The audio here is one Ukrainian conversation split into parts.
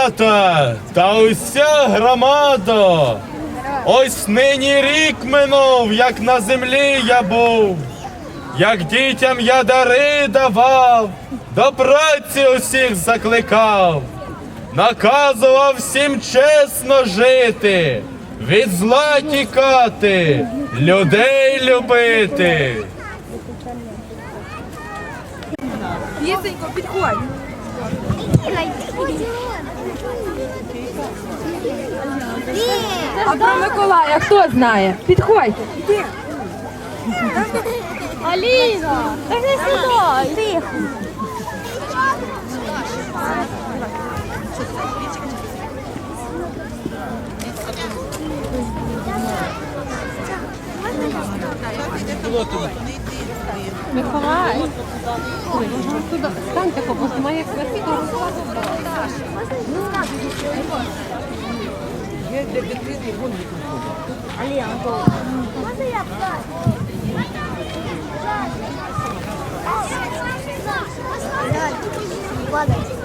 Здравствуйте, та уся громада. Ось нині рік минув, як на землі я був, як дітям я дари давав, до праці усіх закликав, наказував всім чесно жити, від зла тікати, людей любити. Лісенько, підходь. А про Миколая хто знає? Підходь. Аліна, так не сюди. Тихо. Миколай. Ой, можна туди. Станьте, бо має красиво Можна я Я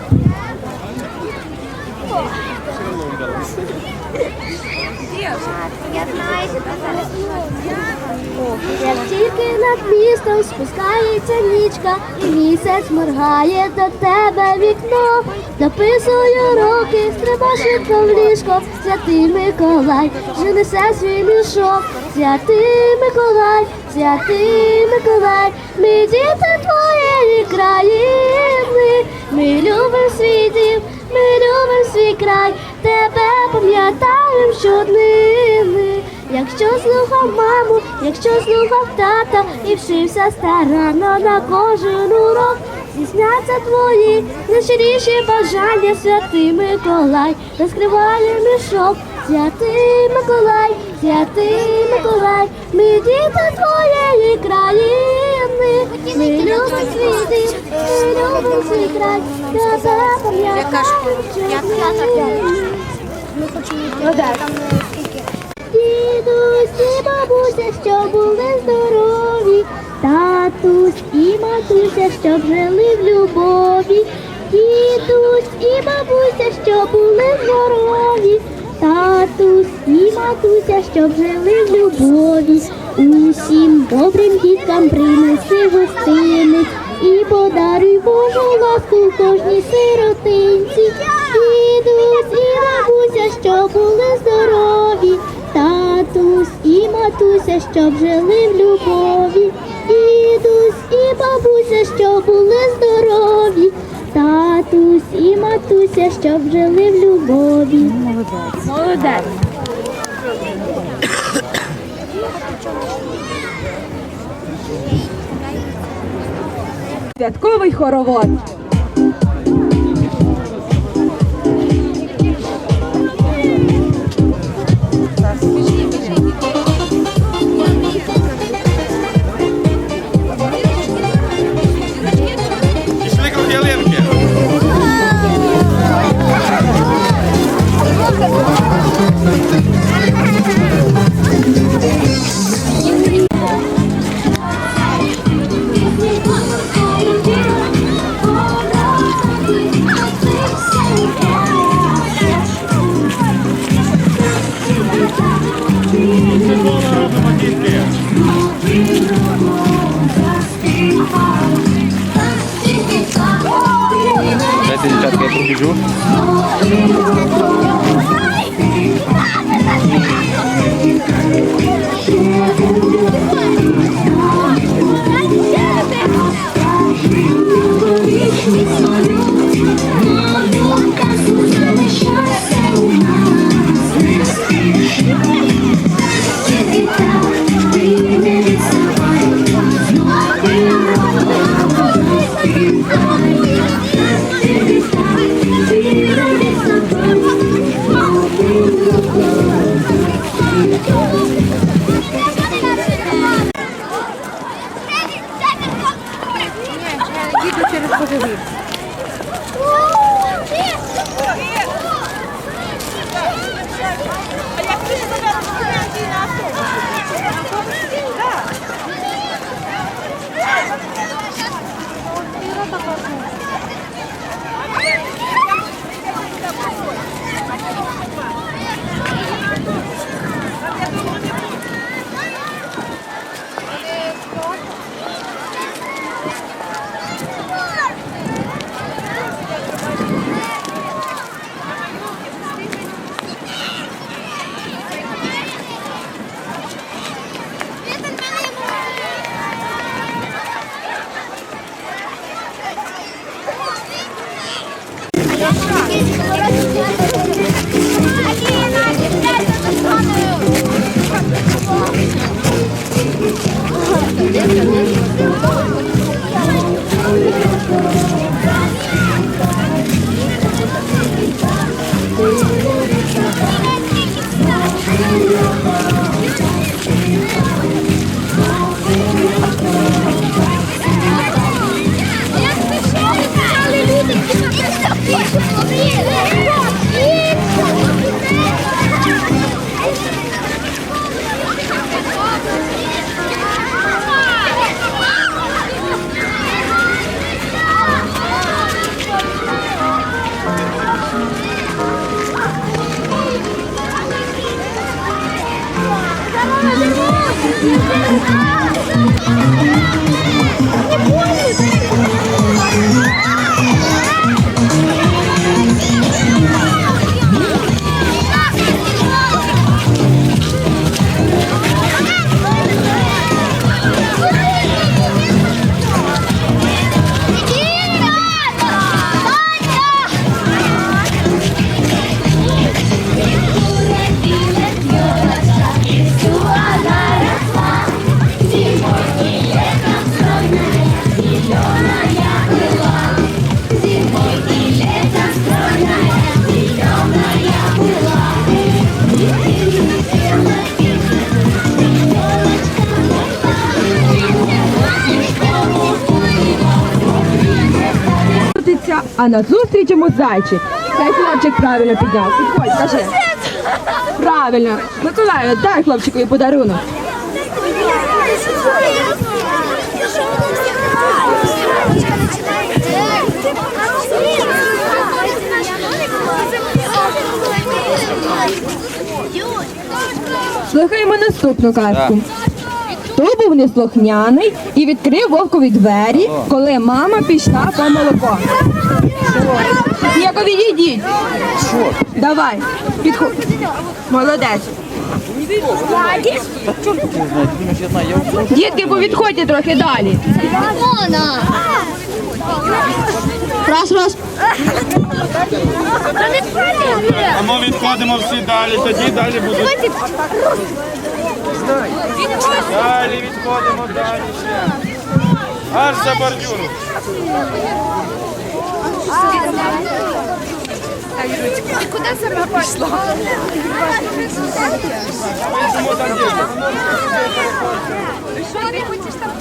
зараз. Як тільки над містом спускається нічка, і місяць моргає до тебе вікно, дописую роки, стрибай швидко в ліжко, святий Миколай, вже несе свій мішок, святий Миколай, святий Миколай, ми діти твоєї країни, ми любимо свій ми любимо свій край, тебе пам'ятаємо щоднини. Якщо слухав маму, якщо слухав тата і вчився старанно на кожен урок, здійсняться твої найщиріші бажання, святий Миколай, розкриває мішок, святий Миколай, святий Миколай, ми діти твоєї країни, ми любимо свій дім, ми любимо свій край, тебе пам'ятаємо щоднини. Дідусь і бабуся, що були здорові, татусь і матуся, щоб жили в любові. Дідусь і бабуся, що були здорові, татусь і матуся, щоб жили в любові. Усім добрим діткам принеси гостинець і подаруй Божу ласку кожній сиротинці. Дідусь і бабуся, що були здорові, татусь і матуся, щоб жили в любові. Дідусь і бабуся, що були здорові, татусь і матуся, щоб жили в любові. Молодець. Святковий хоровод. Yeah. Thank you. А назустріч йому зайчик. Цей хлопчик правильно підняв. Підходь, кажи. Правильно. Миколаю, дай хлопчикові подарунок. Слухаємо наступну казку. Хто був неслухняний і відкрив вовкові двері, коли мама пішла по молоко? Яко відійдіть. Давай, підходь. Молодець. Дітки, повідходьте трохи далі. Раз, раз. А ми відходимо всі далі, тоді далі будуть. Далі відходимо далі ще. Аж за бордюру. Куди сама пішла? Що ти хочеш там?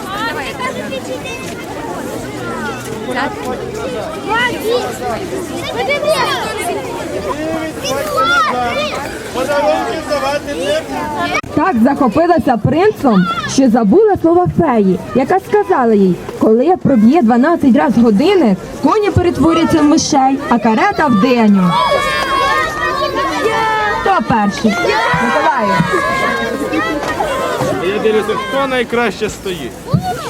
Подарунки здавати не Так захопилася принцом, що забула слова феї, яка сказала їй, коли проб'є 12 раз години, коні перетворяться в мишей, а карета в диню. Хто перший? Миколаю. Я дивлюся, хто найкраще стоїть.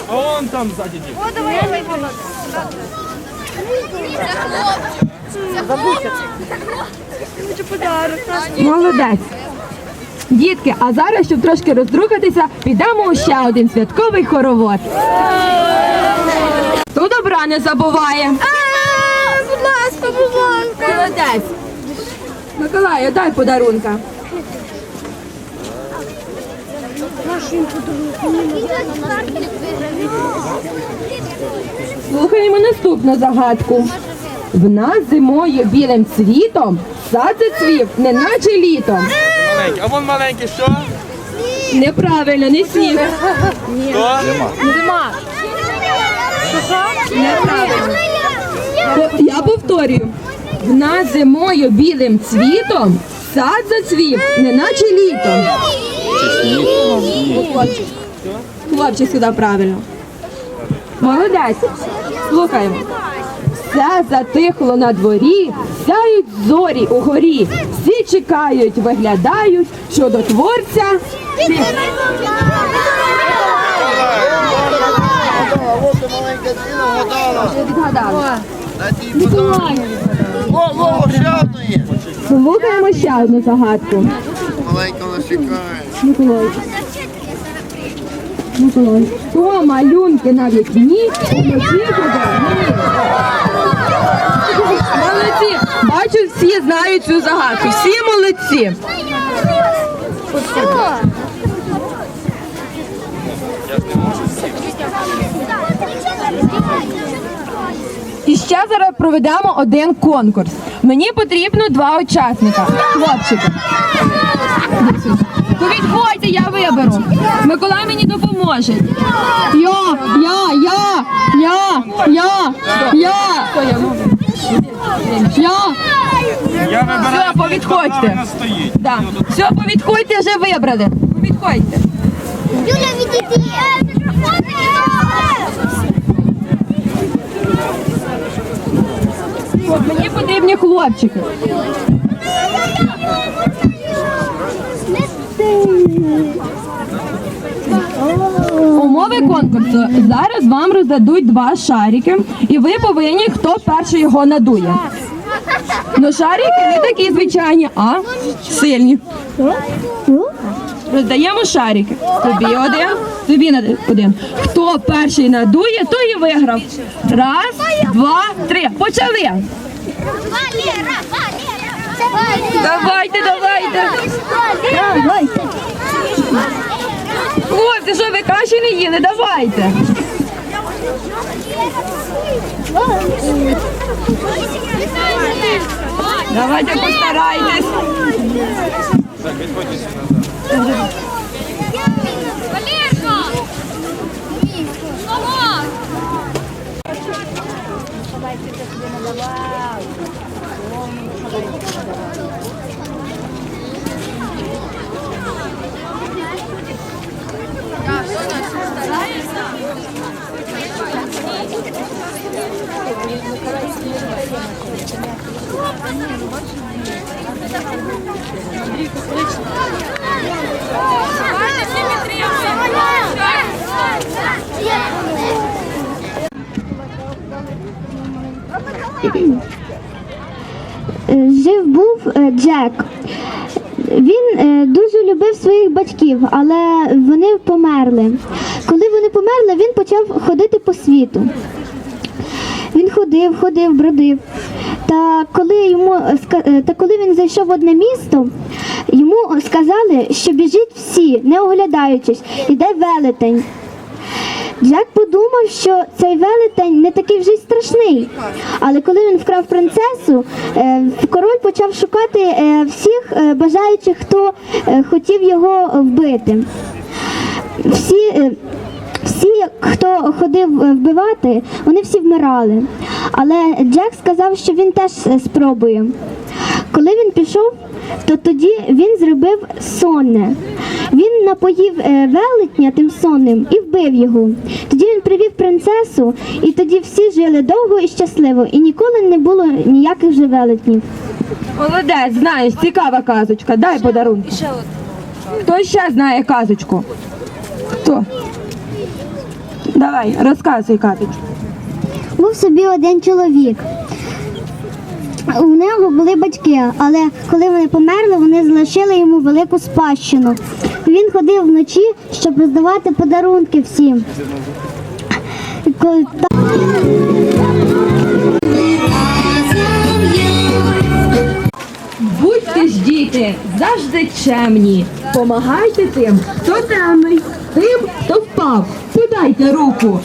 А он там ззаді дів. Молодець. Дітки, а зараз, щоб трошки роздрукатися, підемо у ще один святковий хоровод. Хто добра не забуває. Будь ласка, будь ласка. Молодець. Миколаю, дай подарунка. Слухаємо наступну загадку. В нас зимою білим цвітом сад зацвів, неначе літом. Маленький. А вон маленький що? Неправильно, не сніг. Хто? Зима. Неправильно. По- Я повторюю. В нас зимою білим цвітом сад зацвів, неначе літом. Хлопчик. Хлопчик сюди правильно. Молодець. Слухаємо. Все затихло на дворі, сяють зорі угорі. Всі чекають, виглядають чудотворця. Ти- Вже відгадали. Миколай. О, о, ще одну. Слухаємо ще одну загадку. Маленька нас чекає. Миколай. Хто малюнки на вікні вночі ходить? Молодці. Знають цю загадку. Всі молодці. І ще зараз проведемо один конкурс. Мені потрібно два учасника. Хлопчики. Повідходьте, я виберу. Миколай мені допоможе. Я, я, я, я, я, я. Я. Я вибираю, Все, повідходьте. правильно стоїть. Да. Все, повідходьте, вже вибрали. Повідходьте. Юля, відійди! Мені потрібні хлопчики. Умови конкурсу. Зараз вам роздадуть два шарики, і ви повинні, хто перший його надує. Ну, шарики не такі звичайні, а сильні. Роздаємо шарики. Тобі один, тобі один. Хто перший надує, той і виграв. Раз, два, три. Почали. Валера! Давайте, давайте. Хлопці, що ви каші не їли? Давайте. Давайте постарайтесь. Жив був е, Джек. Він е, дуже любив своїх батьків, але вони померли. Коли вони померли, він почав ходити по світу. Він ходив, ходив, бродив. Та коли йому е, та коли він зайшов в одне місто, йому сказали, що біжить всі, не оглядаючись, іде велетень. Джек подумав, що цей велетень не такий вже й страшний. Але коли він вкрав принцесу, е, король почав шукати е, всіх е, бажаючих, хто хотів його вбити. Всі, всі, хто ходив вбивати, вони всі вмирали. Але Джек сказав, що він теж спробує. Коли він пішов, то тоді він зробив сонне. Він напоїв е, велетня тим сонним і вбив його. Тоді він привів принцесу, і тоді всі жили довго і щасливо, і ніколи не було ніяких же велетнів. Молодець, знаєш, цікава казочка. Дай подарунки. Хто ще знає казочку? Хто? Давай, розказуй казочку. Був собі один чоловік. У нього були батьки, але коли вони померли, вони залишили йому велику спадщину. Він ходив вночі, щоб роздавати подарунки всім. Будьте ж діти завжди чемні. Помагайте тим, хто темний, тим, хто впав. Подайте руку.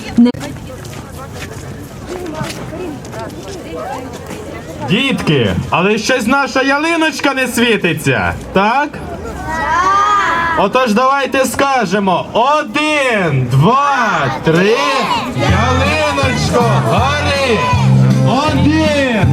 Дітки, але щось наша ялиночка не світиться, так? Отож давайте скажемо один, два, три, ялиночко, гори! Один,